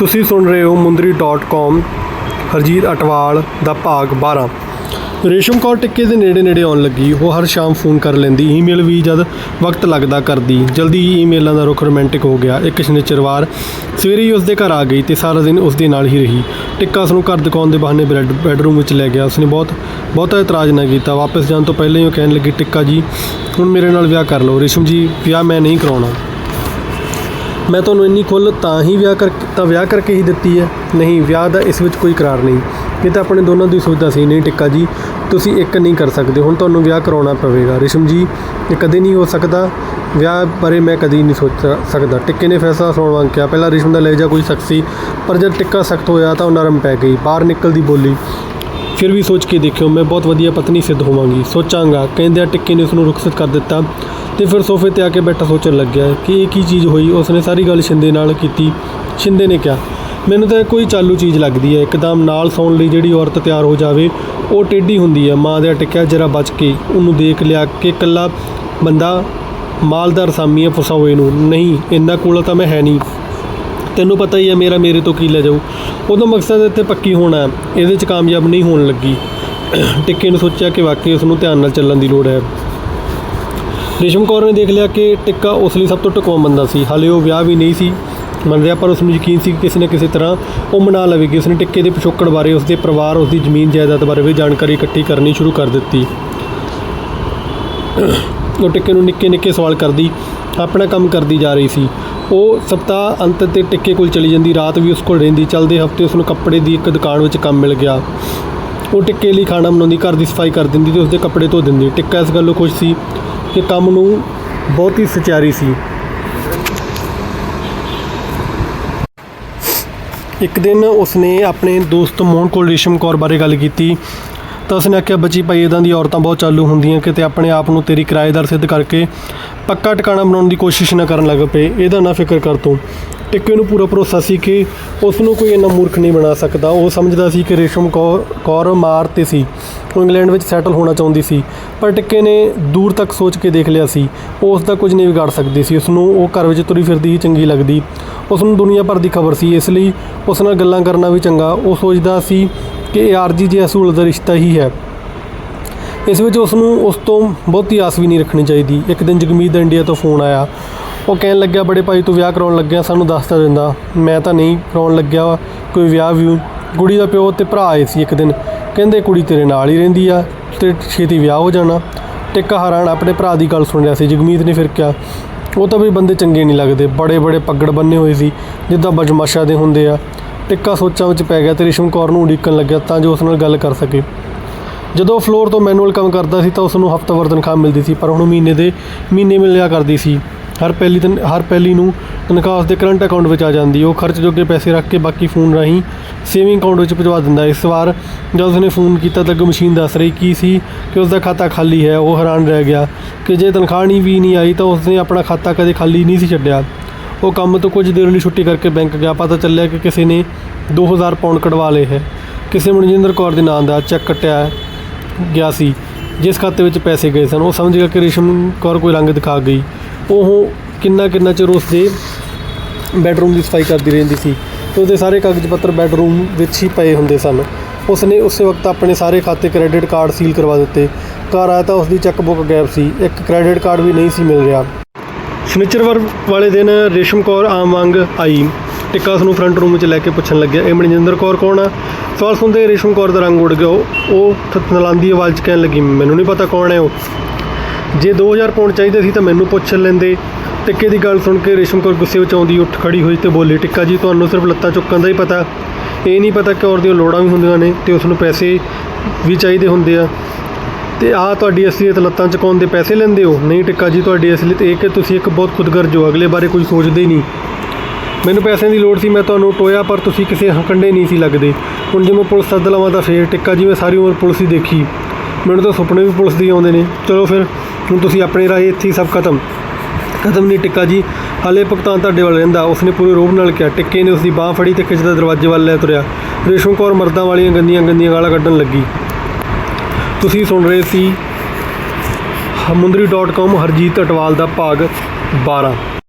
ਤੁਸੀਂ ਸੁਣ ਰਹੇ ਹੋ ਮੁੰਦਰੀ.com ਹਰਜੀਤ ਅਟਵਾਲ ਦਾ ਭਾਗ 12 ਰੇਸ਼ਮ ਕੌਰ ਟਿੱਕੇ ਦੇ ਨੇੜੇ ਨੇੜੇ ਆਉਣ ਲੱਗੀ। ਉਹ ਹਰ ਸ਼ਾਮ ਫੋਨ ਕਰ ਲੈਂਦੀ। ਈਮੇਲ ਵੀ ਜਦ ਵਕਤ ਲੱਗਦਾ ਕਰਦੀ। ਜਲਦੀ ਹੀ ਈਮੇਲਾਂ ਦਾ ਰੁਖ ਰੋਮਾਂਟਿਕ ਹੋ ਗਿਆ। ਇੱਕ ਸ਼ਨੀਚਰਵਾਰ ਸਵੇਰੇ ਹੀ ਉਸਦੇ ਘਰ ਆ ਗਈ ਤੇ ਸਾਰਾ ਦਿਨ ਉਸਦੇ ਨਾਲ ਹੀ ਰਹੀ। ਟਿੱਕਾ ਉਸਨੂੰ ਘਰ ਦਿਖਾਉਣ ਦੇ ਬਹਾਨੇ ਬੈੱਡ ਬੈੱਡਰੂਮ ਵਿੱਚ ਲੈ ਗਿਆ। ਉਸਨੇ ਬਹੁਤ ਬਹੁਤਾ ਇਤਰਾਜ਼ ਨਾ ਕੀਤਾ। ਵਾਪਸ ਜਾਣ ਤੋਂ ਪਹਿਲਾਂ ਹੀ ਉਹ ਕਹਿਣ ਲੱਗੀ, ਟਿੱਕਾ ਜੀ, ਹੁਣ ਮੇਰੇ ਨਾਲ ਵਿਆਹ ਕਰ ਲਓ। ਰੇਸ਼ਮ ਜੀ, ਵਿਆਹ ਮੈਂ ਨਹੀਂ ਕਰਾਉਣਾ। ਮੈਂ ਤੁਹਾਨੂੰ ਇੰਨੀ ਖੁੱਲ੍ਹ ਤਾਂ ਹੀ ਵਿਆਹ ਕਰ, ਤਾਂ ਵਿਆਹ ਕਰਕੇ ਹੀ ਦਿੱਤੀ ਹੈ। ਨਹੀਂ, ਵਿਆਹ ਦਾ ਇਸ ਵਿੱਚ ਕੋਈ ਕਰਾਰ ਨਹੀਂ। ਇਹ ਤਾਂ ਆਪਣੇ ਦੋਨਾਂ ਦੀ ਸੋਚਦਾ ਸੀ। ਨਹੀਂ ਟਿੱਕਾ ਜੀ, ਤੁਸੀਂ ਇੱਕ ਨਹੀਂ ਕਰ ਸਕਦੇ। ਹੁਣ ਤੁਹਾਨੂੰ ਵਿਆਹ ਕਰਾਉਣਾ ਪਵੇਗਾ। ਰਿਸ਼ਮ ਜੀ, ਇਹ ਕਦੇ ਨਹੀਂ ਹੋ ਸਕਦਾ। ਵਿਆਹ ਬਾਰੇ ਮੈਂ ਕਦੀ ਨਹੀਂ ਸੋਚ ਸਕਦਾ। ਟਿੱਕੇ ਨੇ ਫੈਸਲਾ ਸੁਣਾਉਣ ਵਾਂਗ ਕਿਹਾ, ਪਹਿਲਾਂ ਰਿਸ਼ਮ ਦਾ ਲਹਿਜਾ ਕੋਈ ਸਖਤ ਸੀ, ਪਰ ਜਦ ਟਿੱਕਾ ਸਖਤ ਹੋਇਆ ਤਾਂ ਉਹ ਨਰਮ ਪੈ ਗਈ। ਬਾਹਰ ਨਿਕਲਦੀ ਬੋਲੀ, ਫਿਰ ਵੀ ਸੋਚ ਕੇ ਦੇਖਿਓ, ਮੈਂ ਬਹੁਤ ਵਧੀਆ ਪਤਨੀ ਸਿੱਧ ਹੋਵਾਂਗੀ। ਸੋਚਾਂਗਾ। ਕਹਿੰਦਿਆਂ ਟਿੱਕੇ ਨੇ ਉਸ ਨੂੰ ਰੁਖਸਤ ਕਰ ਦਿੱਤਾ। ਤੇ ਫਿਰ ਸੋਫੇ ਤੇ ਆ ਕੇ ਬੈਠਾ ਸੋਚਣ ਲੱਗਿਆ ਕਿ ਇਹ ਕੀ ਚੀਜ਼ ਹੋਈ, ਉਸਨੇ ਸਾਰੀ ਗੱਲ ਸ਼ਿੰਦੇ ਨਾਲ ਕੀਤੀ। ਸ਼ਿੰਦੇ ਨੇ ਕਿਹਾ, ਮੈਨੂੰ ਤਾਂ ਕੋਈ ਚਾਲੂ ਚੀਜ਼ ਲੱਗਦੀ ਹੈ, ਇੱਕਦਮ ਨਾਲ ਸੌਣ ਲਈ ਜਿਹੜੀ ਔਰਤ ਤਿਆਰ ਹੋ ਜਾਵੇ, ਉਹ ਟੇਢੀ ਹੁੰਦੀ ਹੈ। ਮਾਂ ਦੇ ਟਿੱਕਿਆ ਜਰਾ ਬਚ ਕੇ ਉਹਨੂੰ ਦੇਖ ਲਿਆ ਕਿ ਇਕੱਲਾ ਬੰਦਾ ਮਾਲਦਾਰ ਸਾਮੀਆਂ ਹੋਏ ਨੂੰ। ਨਹੀਂ ਇੰਨਾ ਕੋਲ ਤਾਂ ਮੈਂ ਹੈ ਨਹੀਂ। ਤੈਨੂੰ ਪਤਾ ਹੀ ਹੈ ਮੇਰਾ ਮੇਰੇ ਤੋਂ ਕੀ ਲੈ ਜਾਊ। ਉਹਦਾ ਮਕਸਦ ਇੱਥੇ ਪੱਕੀ ਹੋਣਾ ਇਹਦੇ 'ਚ ਕਾਮਯਾਬ ਨਹੀਂ ਹੋਣ ਲੱਗੀ। ਟਿੱਕੇ ਨੇ ਸੋਚਿਆ ਕਿ ਵਾਕਈ ਉਸ ਨੂੰ ਧਿਆਨ ਨਾਲ ਚੱਲਣ ਦੀ ਲੋੜ ਹੈ। ਰੇਸ਼ਮ ਕੌਰ ਨੇ ਦੇਖ ਲਿਆ ਕਿ ਟਿੱਕਾ ਉਸ ਲਈ ਸਭ ਤੋਂ ਟਿਕਾਊ ਬੰਦਾ ਸੀ। ਹਾਲੇ ਉਹ ਵਿਆਹ ਵੀ ਨਹੀਂ ਸੀ ਮੰਨ ਰਿਹਾ ਪਰ ਉਸ ਨੂੰ ਯਕੀਨ ਸੀ ਕਿ ਕਿਸੇ ਨਾ ਕਿਸੇ ਤਰ੍ਹਾਂ ਉਹ ਮਨਾ ਲਵੇਗੀ। ਉਸਨੇ ਟਿੱਕੇ ਦੇ ਪਿਛੋਕੜ ਬਾਰੇ ਉਸਦੇ ਪਰਿਵਾਰ, ਉਸਦੀ ਜ਼ਮੀਨ, ਜਾਇਦਾਦ ਬਾਰੇ ਵੀ ਜਾਣਕਾਰੀ ਇਕੱਠੀ ਕਰਨੀ ਸ਼ੁਰੂ ਕਰ ਦਿੱਤੀ। ਉਹ ਟਿੱਕੇ ਨੂੰ ਨਿੱਕੇ ਨਿੱਕੇ ਸਵਾਲ ਕਰਦੀ, ਆਪਣਾ ਕੰਮ ਕਰਦੀ ਜਾ ਰਹੀ ਸੀ। ਉਹ ਸਪਤਾਹ ਅੰਤ ਤੇ ਟਿੱਕੇ ਕੋਲ ਚਲੀ ਜਾਂਦੀ, ਰਾਤ ਵੀ ਉਸ ਕੋਲ ਰਹਿੰਦੀ। ਚੱਲਦੇ ਹਫ਼ਤੇ ਉਸ ਨੂੰ ਕੱਪੜੇ ਦੀ ਇੱਕ ਦੁਕਾਨ ਵਿੱਚ ਕੰਮ ਮਿਲ ਗਿਆ। ਉਹ ਟਿੱਕੇ ਲਈ ਖਾਣਾ ਬਣਾਉਂਦੀ, ਘਰ ਦੀ ਸਫ਼ਾਈ ਕਰ ਦਿੰਦੀ ਤੇ ਉਸਦੇ ਕੱਪੜੇ ਧੋ ਦਿੰਦੀ। ਟਿੱਕਾ ਇਸ ਗੱਲੋਂ ਖੁਸ਼ ਸੀ ਕਿ ਕੰਮ ਨੂੰ ਬਹੁਤ ਹੀ ਸਚਾਰੀ ਸੀ। ਇੱਕ ਦਿਨ ਉਸਨੇ ਆਪਣੇ ਦੋਸਤ ਮੋਹਨ ਕੋਲ ਰੇਸ਼ਮ ਕੌਰ ਬਾਰੇ ਗੱਲ ਕੀਤੀ। ਤਾਂ ਉਸਨੇ ਆਖਿਆ, ਬੱਚੀ ਭਾਈ ਇਦਾਂ ਦੀ ਔਰਤਾਂ ਬਹੁਤ ਚਾਲੂ ਹੁੰਦੀਆਂ ਕਿਤੇ ਆਪਣੇ ਆਪ ਨੂੰ ਤੇਰੀ ਕਿਰਾਏਦਾਰ ਸਿੱਧ ਕਰਕੇ ਪੱਕਾ ਟਿਕਾਣਾ ਬਣਾਉਣ ਦੀ ਕੋਸ਼ਿਸ਼ ਨਾ ਕਰਨ ਲੱਗ ਪਏ। ਇਹਦਾ ਨਾ ਫਿਕਰ ਕਰ ਤੂੰ। ਟਿੱਕੇ ਨੂੰ ਪੂਰਾ ਭਰੋਸਾ ਸੀ ਕਿ ਉਸ ਨੂੰ ਕੋਈ ਇੰਨਾ ਮੂਰਖ ਨਹੀਂ ਬਣਾ ਸਕਦਾ। ਉਹ ਸਮਝਦਾ ਸੀ ਕਿ ਰੇਸ਼ਮ ਕੌਰ ਕੌਰ ਮਾਰ ਤੇ ਸੀ। ਉਹ ਇੰਗਲੈਂਡ ਵਿੱਚ ਸੈਟਲ ਹੋਣਾ ਚਾਹੁੰਦੀ ਸੀ, ਪਰ ਟਿੱਕੇ ਨੇ ਦੂਰ ਤੱਕ ਸੋਚ ਕੇ ਦੇਖ ਲਿਆ ਸੀ। ਉਹ ਉਸ ਦਾ ਕੁਝ ਨਹੀਂ ਵਿਗਾੜ ਸਕਦੀ ਸੀ। ਉਸ ਨੂੰ ਉਹ ਘਰ ਵਿੱਚ ਤੁਰੀ ਫਿਰਦੀ ਹੀ ਚੰਗੀ ਲੱਗਦੀ। ਉਸ ਨੂੰ ਦੁਨੀਆ ਭਰ ਦੀ ਖਬਰ ਸੀ। ਇਸ ਲਈ ਉਸ ਨਾਲ ਗੱਲਾਂ ਕਰਨਾ ਵੀ ਚੰਗਾ। ਉਹ ਸੋਚਦਾ ਸੀ ਕਿ ਇਹ ਆਰਜੀ ਜੇ ਅਸੂਲ ਦਾ ਰਿਸ਼ਤਾ ਹੀ ਹੈ, ਇਸ ਵਿੱਚ ਉਸ ਨੂੰ ਉਸ ਤੋਂ ਬਹੁਤੀ ਆਸ ਵੀ ਨਹੀਂ ਰੱਖਣੀ ਚਾਹੀਦੀ। ਇੱਕ ਦਿਨ ਜਗਮੀਤ ਦਾ ਇੰਡੀਆ ਤੋਂ ਫੋਨ ਆਇਆ। ਉਹ ਕਹਿਣ ਲੱਗਿਆ, ਬੜੇ ਭਾਈ, ਤੂੰ ਵਿਆਹ ਕਰਾਉਣ ਲੱਗਿਆ, ਸਾਨੂੰ ਦੱਸਦਾ ਦਿੰਦਾ। ਮੈਂ ਤਾਂ ਨਹੀਂ ਕਰਾਉਣ ਲੱਗਿਆ, ਕੋਈ ਵਿਆਹ ਵੀ ਕੁੜੀ ਦਾ ਪਿਓ ਤੇ ਭਰਾ ਆਏ ਸੀ ਇੱਕ ਦਿਨ। ਕਹਿੰਦੇ, ਕੁੜੀ ਤੇਰੇ ਨਾਲ ਹੀ ਰਹਿੰਦੀ ਆ, ਤੇ ਛੇਤੀ ਵਿਆਹ ਹੋ ਜਾਣਾ। ਟਿੱਕਾ ਹੈਰਾਨ ਆਪਣੇ ਭਰਾ ਦੀ ਗੱਲ ਸੁਣ ਰਿਹਾ ਸੀ। ਜਗਮੀਤ ਨੇ ਫਿਰ ਕਿਹਾ, ਉਹ ਤਾਂ ਵੀ ਬੰਦੇ ਚੰਗੇ ਨਹੀਂ ਲੱਗਦੇ। ਬੜੇ ਬੜੇ ਪੱਗੜ ਬੰਨੇ ਹੋਏ ਸੀ, ਜਿੱਦਾਂ ਬਜਮਾਸ਼ਾ ਦੇ ਹੁੰਦੇ ਆ। ਟਿੱਕਾ ਸੋਚਾਂ ਵਿੱਚ ਪੈ ਗਿਆ ਤੇ ਰਿਸ਼ਮ ਕੌਰ ਨੂੰ ਉਡੀਕਣ ਲੱਗਿਆ ਤਾਂ ਜੋ ਉਸ ਨਾਲ ਗੱਲ ਕਰ ਸਕੇ। ਜਦੋਂ ਉਹ ਫਲੋਰ ਤੋਂ ਮੈਨੂਅਲ ਕੰਮ ਕਰਦਾ ਸੀ ਤਾਂ ਉਸ ਨੂੰ ਹਫ਼ਤਾਵਾਰ ਤਨਖਾਹ ਮਿਲਦੀ ਸੀ, ਪਰ ਹੁਣ ਮਹੀਨੇ ਦੇ ਮਹੀਨੇ ਮਿਲਿਆ ਕਰਦੀ ਸੀ। ਹਰ ਪਹਿਲੀ ਤਨ, ਹਰ ਪਹਿਲੀ ਨੂੰ ਤਨਖਾਹ ਉਸਦੇ ਕਰੰਟ ਅਕਾਊਂਟ ਵਿੱਚ ਆ ਜਾਂਦੀ। ਉਹ ਖਰਚ ਜੋਗੇ ਪੈਸੇ ਰੱਖ ਕੇ ਬਾਕੀ ਫੋਨ ਰਾਹੀਂ ਸੇਵਿੰਗ ਅਕਾਊਂਟ ਵਿੱਚ ਭਜਵਾ ਦਿੰਦਾ। ਇਸ ਵਾਰ ਜਦ ਉਸਨੇ ਫੋਨ ਕੀਤਾ ਤਾਂ ਅੱਗੇ ਮਸ਼ੀਨ ਦੱਸ ਰਹੀ ਕੀ ਸੀ ਕਿ ਉਸਦਾ ਖਾਤਾ ਖਾਲੀ ਹੈ। ਉਹ ਹੈਰਾਨ ਰਹਿ ਗਿਆ ਕਿ ਜੇ ਤਨਖਾਹ ਨਹੀਂ ਵੀ ਨਹੀਂ ਆਈ ਤਾਂ ਉਸਨੇ ਆਪਣਾ ਖਾਤਾ ਕਦੇ ਖਾਲੀ ਨਹੀਂ ਸੀ ਛੱਡਿਆ। ਉਹ ਕੰਮ ਤੋਂ ਕੁਝ ਦੇਰ ਲਈ ਛੁੱਟੀ ਕਰਕੇ ਬੈਂਕ ਗਿਆ। ਪਤਾ ਚੱਲਿਆ ਕਿ ਕਿਸੇ ਨੇ 2000 ਪਾਉਂਡ ਕਢਵਾ ਲਏ ਹੈ। ਕਿਸੇ ਮਨਜਿੰਦਰ ਕੌਰ ਦੇ ਨਾਂ ਦਾ ਚੈੱਕ ਕੱਟਿਆ ਗਿਆ ਸੀ, ਜਿਸ ਖਾਤੇ ਵਿੱਚ ਪੈਸੇ ਗਏ ਸਨ। ਉਹ ਸਮਝ ਗਿਆ ਕਿ ਰੇਸ਼ਮ ਕੌਰ ਕੋਈ ਰੰਗ ਦਿਖਾ ਗਈ। ਉਹ ਕਿੰਨਾ ਕਿੰਨਾ ਚਿਰ ਉਸ ਦੇ ਬੈਡਰੂਮ ਦੀ ਸਫ਼ਾਈ ਕਰਦੀ ਰਹਿੰਦੀ ਸੀ। ਤੇ ਉਹਦੇ ਸਾਰੇ ਕਾਗਜ਼ ਪੱਤਰ ਬੈਡਰੂਮ ਵਿੱਚ ਹੀ ਪਏ ਹੁੰਦੇ ਸਨ। ਉਸ ਨੇ ਉਸੇ ਵਕਤ ਆਪਣੇ ਸਾਰੇ ਖਾਤੇ ਕ੍ਰੈਡਿਟ ਕਾਰਡ ਸੀਲ ਕਰਵਾ ਦਿੱਤੇ। ਘਰ ਆਇਆ ਤਾਂ ਉਸਦੀ ਚੈੱਕਬੁੱਕ ਗਾਇਬ ਸੀ। ਇੱਕ ਕ੍ਰੈਡਿਟ ਕਾਰਡ ਵੀ ਨਹੀਂ ਸੀ ਮਿਲ ਰਿਹਾ। ਸ਼ਨੀਚਰਵਾਰ ਵਾਲੇ ਦਿਨ ਰੇਸ਼ਮ ਕੌਰ ਆਮ ਵਾਂਗ ਆਈ। ਟਿੱਕਾ ਉਸ ਨੂੰ ਫਰੰਟ ਰੂਮ ਵਿੱਚ ਲੈ ਕੇ ਪੁੱਛਣ ਲੱਗਿਆ, ਇਹ ਮਨਜਿੰਦਰ ਕੌਰ ਕੌਣ ਆ? ਸਵਾਲ ਸੁਣਦੇ ਰੇਸ਼ਮ ਕੌਰ ਦਾ ਰੰਗ ਉੱਡ ਗਿਆ। ਉਹ ਉਹ ਥਤਨਲਾਂਦੀ ਆਵਾਜ਼ 'ਚ ਕਹਿਣ ਲੱਗੀ, ਮੈਨੂੰ ਨਹੀਂ ਪਤਾ ਕੌਣ ਹੈ ਉਹ। ਜੇ 2000 ਪਾਉਂਡ ਚਾਹੀਦੇ ਸੀ ਤਾਂ ਮੈਨੂੰ ਪੁੱਛ ਲੈਂਦੇ। ਟਿੱਕੇ ਦੀ ਗੱਲ ਸੁਣ ਕੇ ਰੇਸ਼ਮ ਕੌਰ ਗੁੱਸੇ ਵਿੱਚ ਆਉਂਦੀ ਉੱਠ ਖੜੀ ਹੋਈ ਤੇ ਬੋਲੀ, ਟਿੱਕਾ ਜੀ, ਤੁਹਾਨੂੰ ਸਿਰਫ ਲੱਤਾਂ ਚੁੱਕਣ ਦਾ ਹੀ ਪਤਾ। ਇਹ ਨਹੀਂ ਪਤਾ ਕਿ ਔਰ ਦੀਆਂ ਲੋੜਾਂ ਵੀ ਹੁੰਦੀਆਂ ਨੇ ਤੇ ਉਸ ਨੂੰ ਪੈਸੇ ਵੀ ਚਾਹੀਦੇ ਹੁੰਦੇ ਆ। ਤੇ ਆਹ ਤੁਹਾਡੀ ਅਸਲੀਅਤ ਲੱਤਾਂ ਚੁਕਾਉਣ ਦੇ ਪੈਸੇ ਲੈਂਦੇ ਹੋ? ਨਹੀਂ ਟਿੱਕਾ ਜੀ, ਤੁਹਾਡੀ ਅਸਲੀਅਤ ਇਹ ਕਿ ਤੁਸੀਂ ਇੱਕ ਬਹੁਤ ਖੁਦਗਰਜ ਹੋ, ਅਗਲੇ ਬਾਰੇ ਕੋਈ ਸੋਚਦੇ ਹੀ ਨਹੀਂ। ਮੈਨੂੰ ਪੈਸਿਆਂ ਦੀ ਲੋੜ ਸੀ, ਮੈਂ ਤੁਹਾਨੂੰ ਟੋਇਆ, ਪਰ ਤੁਸੀਂ ਕਿਸੇ ਹਕੰਡੇ ਨਹੀਂ ਸੀ ਲੱਗਦੇ। ਹੁਣ ਜੇ ਮੈਂ ਪੁਲਿਸ ਸੱਦ ਲਵਾਂ ਤਾਂ ਫੇਰ ਟਿੱਕਾ ਜੀ, ਮੈਂ ਸਾਰੀ ਉਮਰ ਪੁਲਿਸ ਹੀ ਦੇਖੀ। ਮੈਨੂੰ ਤਾਂ ਸੁਪਨੇ ਵੀ ਪੁਲਿਸ ਦੇ ਆਉਂਦੇ ਨੇ। ਚਲੋ ਫਿਰ, ਹੁਣ ਤੁਸੀਂ ਆਪਣੇ ਰਾਹੀਂ ਇੱਥੇ ਹੀ ਸਭ ਖਤਮ। ਖਤਮ ਨਹੀਂ ਟਿੱਕਾ ਜੀ, ਹਾਲੇ ਭੁਗਤਾਨ ਤੁਹਾਡੇ ਵੱਲ ਰਹਿੰਦਾ। ਉਸਨੇ ਪੂਰੇ ਰੋਬ ਨਾਲ ਕਿਹਾ। ਟਿੱਕੇ ਨੇ ਉਸਦੀ ਬਾਹ ਫੜੀ ਤੇ ਖਿੱਚਦਾ ਦਰਵਾਜ਼ੇ ਵੱਲ ਲੈ ਤੁਰਿਆ। ਰੇਸ਼ਮ ਕੌਰ ਮਰਦਾਂ ਵਾਲੀਆਂ ਗੰਦੀਆਂ ਗੰਦੀਆਂ ਗਾਲਾਂ ਕੱਢਣ ਲੱਗੀ। ਤੁਸੀਂ ਸੁਣ ਰਹੇ ਸੀ ਮੁੰਦਰੀ.com ਹਰਜੀਤ ਅਟਵਾਲ ਦਾ ਭਾਗ 12